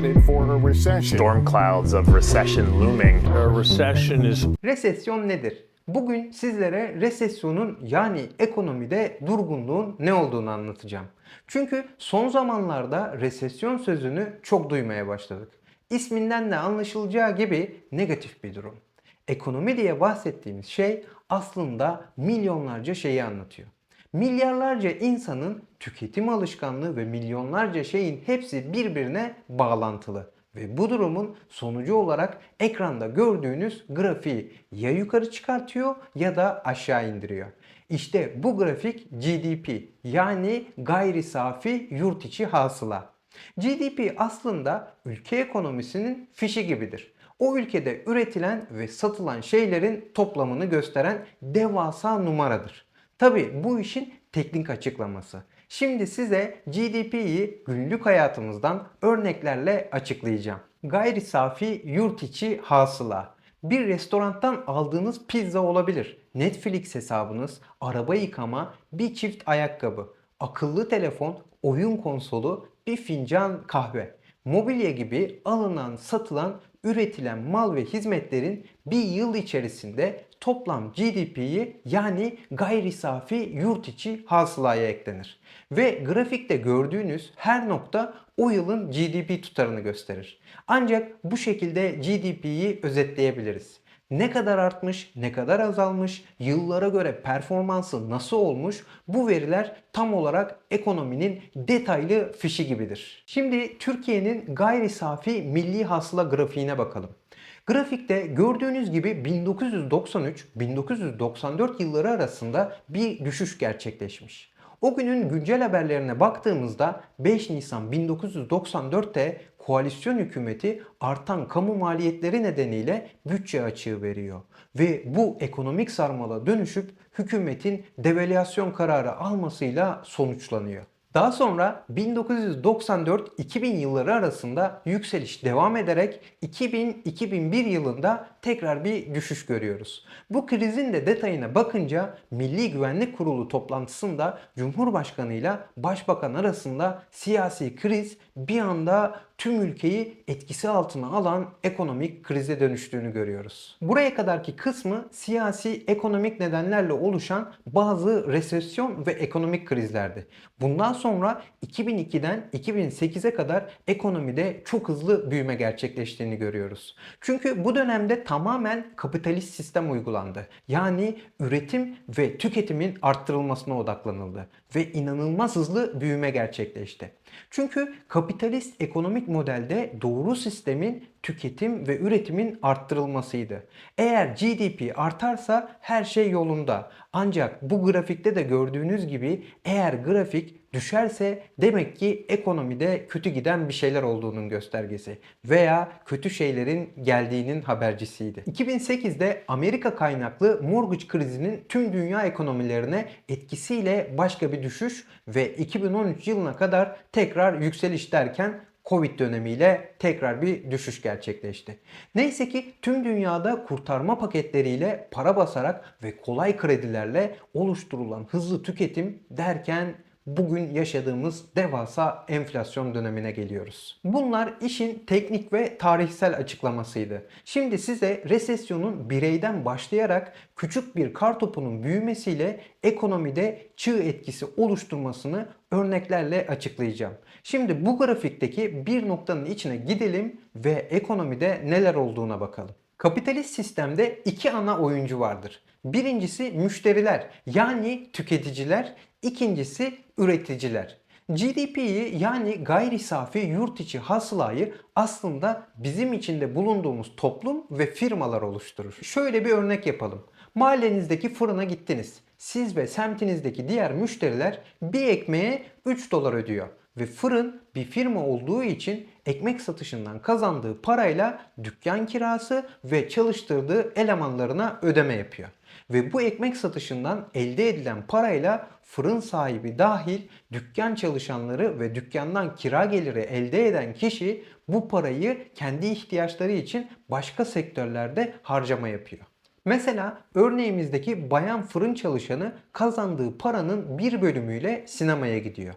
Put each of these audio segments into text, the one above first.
for a recession. storm clouds of recession looming. A recession is Resesyon nedir? Bugün sizlere resesyonun yani ekonomide durgunluğun ne olduğunu anlatacağım. Çünkü son zamanlarda resesyon sözünü çok duymaya başladık. İsminden de anlaşılacağı gibi negatif bir durum. Ekonomi diye bahsettiğimiz şey aslında milyonlarca şeyi anlatıyor. Milyarlarca insanın tüketim alışkanlığı ve milyonlarca şeyin hepsi birbirine bağlantılı. Ve bu durumun sonucu olarak ekranda gördüğünüz grafiği ya yukarı çıkartıyor ya da aşağı indiriyor. İşte bu grafik GDP yani gayri safi yurt içi hasıla. GDP aslında ülke ekonomisinin fişi gibidir. O ülkede üretilen ve satılan şeylerin toplamını gösteren devasa numaradır. Tabi bu işin teknik açıklaması. Şimdi size GDP'yi günlük hayatımızdan örneklerle açıklayacağım. Gayri safi yurt içi hasıla. Bir restorandan aldığınız pizza olabilir. Netflix hesabınız, araba yıkama, bir çift ayakkabı, akıllı telefon, oyun konsolu, bir fincan kahve. Mobilya gibi alınan, satılan, üretilen mal ve hizmetlerin bir yıl içerisinde toplam GDP'yi yani gayri safi yurt içi hasılaya eklenir. Ve grafikte gördüğünüz her nokta o yılın GDP tutarını gösterir. Ancak bu şekilde GDP'yi özetleyebiliriz. Ne kadar artmış, ne kadar azalmış, yıllara göre performansı nasıl olmuş bu veriler tam olarak ekonominin detaylı fişi gibidir. Şimdi Türkiye'nin gayri safi milli hasıla grafiğine bakalım. Grafikte gördüğünüz gibi 1993-1994 yılları arasında bir düşüş gerçekleşmiş. O günün güncel haberlerine baktığımızda 5 Nisan 1994'te koalisyon hükümeti artan kamu maliyetleri nedeniyle bütçe açığı veriyor. Ve bu ekonomik sarmala dönüşüp hükümetin devalüasyon kararı almasıyla sonuçlanıyor. Daha sonra 1994-2000 yılları arasında yükseliş devam ederek 2000-2001 yılında tekrar bir düşüş görüyoruz. Bu krizin de detayına bakınca Milli Güvenlik Kurulu toplantısında Cumhurbaşkanı ile Başbakan arasında siyasi kriz bir anda tüm ülkeyi etkisi altına alan ekonomik krize dönüştüğünü görüyoruz. Buraya kadarki kısmı siyasi ekonomik nedenlerle oluşan bazı resesyon ve ekonomik krizlerdi. Bundan sonra 2002'den 2008'e kadar ekonomide çok hızlı büyüme gerçekleştiğini görüyoruz. Çünkü bu dönemde tamamen kapitalist sistem uygulandı. Yani üretim ve tüketimin arttırılmasına odaklanıldı ve inanılmaz hızlı büyüme gerçekleşti. Çünkü kapitalist ekonomik modelde doğru sistemin tüketim ve üretimin arttırılmasıydı. Eğer GDP artarsa her şey yolunda. Ancak bu grafikte de gördüğünüz gibi eğer grafik düşerse demek ki ekonomide kötü giden bir şeyler olduğunun göstergesi veya kötü şeylerin geldiğinin habercisiydi. 2008'de Amerika kaynaklı mortgage krizinin tüm dünya ekonomilerine etkisiyle başka bir düşüş ve 2013 yılına kadar tekrar yükseliş derken Covid dönemiyle tekrar bir düşüş gerçekleşti. Neyse ki tüm dünyada kurtarma paketleriyle para basarak ve kolay kredilerle oluşturulan hızlı tüketim derken bugün yaşadığımız devasa enflasyon dönemine geliyoruz. Bunlar işin teknik ve tarihsel açıklamasıydı. Şimdi size resesyonun bireyden başlayarak küçük bir kartopunun büyümesiyle ekonomide çığ etkisi oluşturmasını örneklerle açıklayacağım. Şimdi bu grafikteki bir noktanın içine gidelim ve ekonomide neler olduğuna bakalım. Kapitalist sistemde iki ana oyuncu vardır. Birincisi müşteriler yani tüketiciler, ikincisi üreticiler. GDP'yi yani gayri safi yurt içi hasılayı aslında bizim içinde bulunduğumuz toplum ve firmalar oluşturur. Şöyle bir örnek yapalım. Mahallenizdeki fırına gittiniz. Siz ve semtinizdeki diğer müşteriler bir ekmeğe 3 dolar ödüyor. Ve fırın bir firma olduğu için ekmek satışından kazandığı parayla dükkan kirası ve çalıştırdığı elemanlarına ödeme yapıyor. Ve bu ekmek satışından elde edilen parayla fırın sahibi dahil dükkan çalışanları ve dükkandan kira geliri elde eden kişi bu parayı kendi ihtiyaçları için başka sektörlerde harcama yapıyor. Mesela örneğimizdeki bayan fırın çalışanı kazandığı paranın bir bölümüyle sinemaya gidiyor.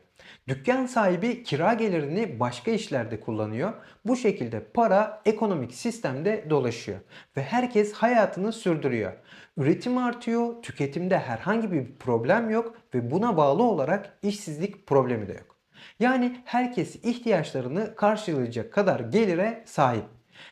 Dükkan sahibi kira gelirini başka işlerde kullanıyor. Bu şekilde para ekonomik sistemde dolaşıyor ve herkes hayatını sürdürüyor. Üretim artıyor, tüketimde herhangi bir problem yok ve buna bağlı olarak işsizlik problemi de yok. Yani herkes ihtiyaçlarını karşılayacak kadar gelire sahip.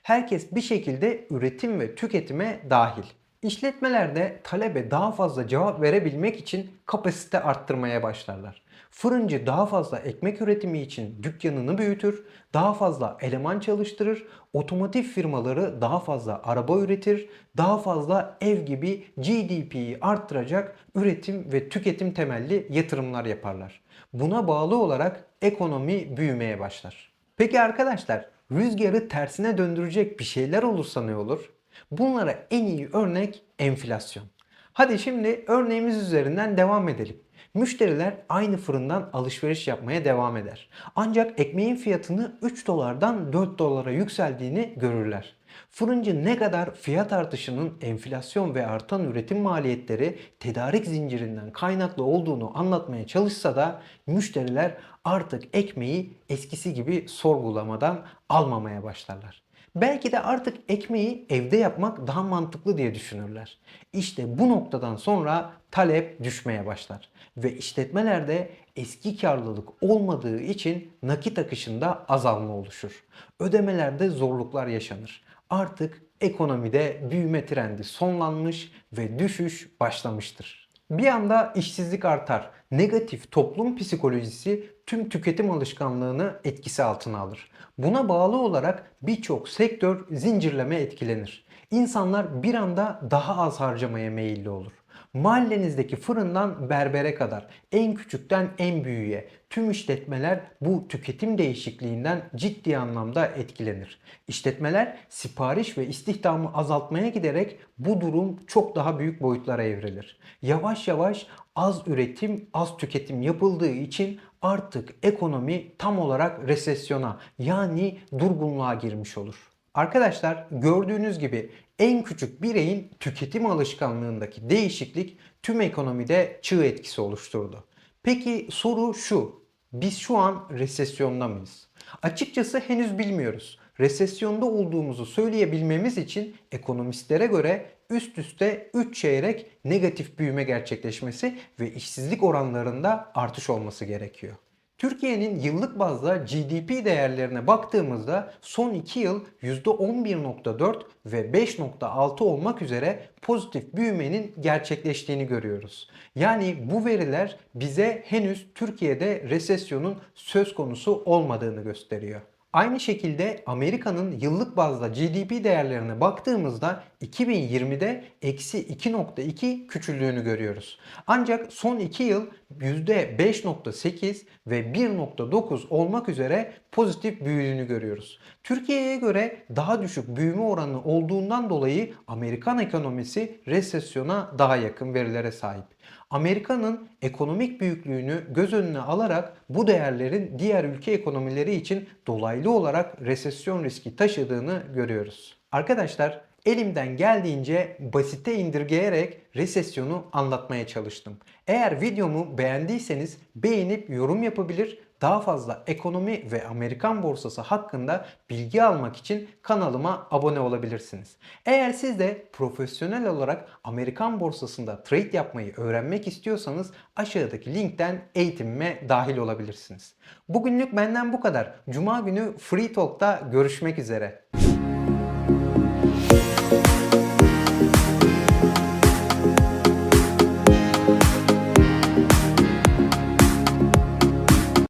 Herkes bir şekilde üretim ve tüketime dahil. İşletmelerde talebe daha fazla cevap verebilmek için kapasite arttırmaya başlarlar. Fırıncı daha fazla ekmek üretimi için dükkanını büyütür, daha fazla eleman çalıştırır, otomotiv firmaları daha fazla araba üretir, daha fazla ev gibi GDP'yi arttıracak üretim ve tüketim temelli yatırımlar yaparlar. Buna bağlı olarak ekonomi büyümeye başlar. Peki arkadaşlar rüzgarı tersine döndürecek bir şeyler olursa ne olur? Bunlara en iyi örnek enflasyon. Hadi şimdi örneğimiz üzerinden devam edelim. Müşteriler aynı fırından alışveriş yapmaya devam eder. Ancak ekmeğin fiyatını 3 dolardan 4 dolara yükseldiğini görürler. Fırıncı ne kadar fiyat artışının enflasyon ve artan üretim maliyetleri tedarik zincirinden kaynaklı olduğunu anlatmaya çalışsa da müşteriler artık ekmeği eskisi gibi sorgulamadan almamaya başlarlar. Belki de artık ekmeği evde yapmak daha mantıklı diye düşünürler. İşte bu noktadan sonra talep düşmeye başlar ve işletmelerde eski karlılık olmadığı için nakit akışında azalma oluşur. Ödemelerde zorluklar yaşanır. Artık ekonomide büyüme trendi sonlanmış ve düşüş başlamıştır. Bir anda işsizlik artar. Negatif toplum psikolojisi tüm tüketim alışkanlığını etkisi altına alır. Buna bağlı olarak birçok sektör zincirleme etkilenir. İnsanlar bir anda daha az harcamaya meyilli olur. Mahallenizdeki fırından berbere kadar en küçükten en büyüğe tüm işletmeler bu tüketim değişikliğinden ciddi anlamda etkilenir. İşletmeler sipariş ve istihdamı azaltmaya giderek bu durum çok daha büyük boyutlara evrilir. Yavaş yavaş az üretim, az tüketim yapıldığı için artık ekonomi tam olarak resesyona yani durgunluğa girmiş olur. Arkadaşlar gördüğünüz gibi en küçük bireyin tüketim alışkanlığındaki değişiklik tüm ekonomide çığ etkisi oluşturdu. Peki soru şu. Biz şu an resesyonda mıyız? Açıkçası henüz bilmiyoruz. Resesyonda olduğumuzu söyleyebilmemiz için ekonomistlere göre üst üste 3 çeyrek negatif büyüme gerçekleşmesi ve işsizlik oranlarında artış olması gerekiyor. Türkiye'nin yıllık bazda GDP değerlerine baktığımızda son 2 yıl %11.4 ve 5.6 olmak üzere pozitif büyümenin gerçekleştiğini görüyoruz. Yani bu veriler bize henüz Türkiye'de resesyonun söz konusu olmadığını gösteriyor. Aynı şekilde Amerika'nın yıllık bazda GDP değerlerine baktığımızda 2020'de eksi 2.2 küçüldüğünü görüyoruz. Ancak son 2 yıl %5.8 ve 1.9 olmak üzere pozitif büyüdüğünü görüyoruz. Türkiye'ye göre daha düşük büyüme oranı olduğundan dolayı Amerikan ekonomisi resesyona daha yakın verilere sahip. Amerika'nın ekonomik büyüklüğünü göz önüne alarak bu değerlerin diğer ülke ekonomileri için dolaylı olarak resesyon riski taşıdığını görüyoruz. Arkadaşlar elimden geldiğince basite indirgeyerek resesyonu anlatmaya çalıştım. Eğer videomu beğendiyseniz beğenip yorum yapabilir, daha fazla ekonomi ve Amerikan borsası hakkında bilgi almak için kanalıma abone olabilirsiniz. Eğer siz de profesyonel olarak Amerikan borsasında trade yapmayı öğrenmek istiyorsanız aşağıdaki linkten eğitimime dahil olabilirsiniz. Bugünlük benden bu kadar. Cuma günü Free Talk'ta görüşmek üzere.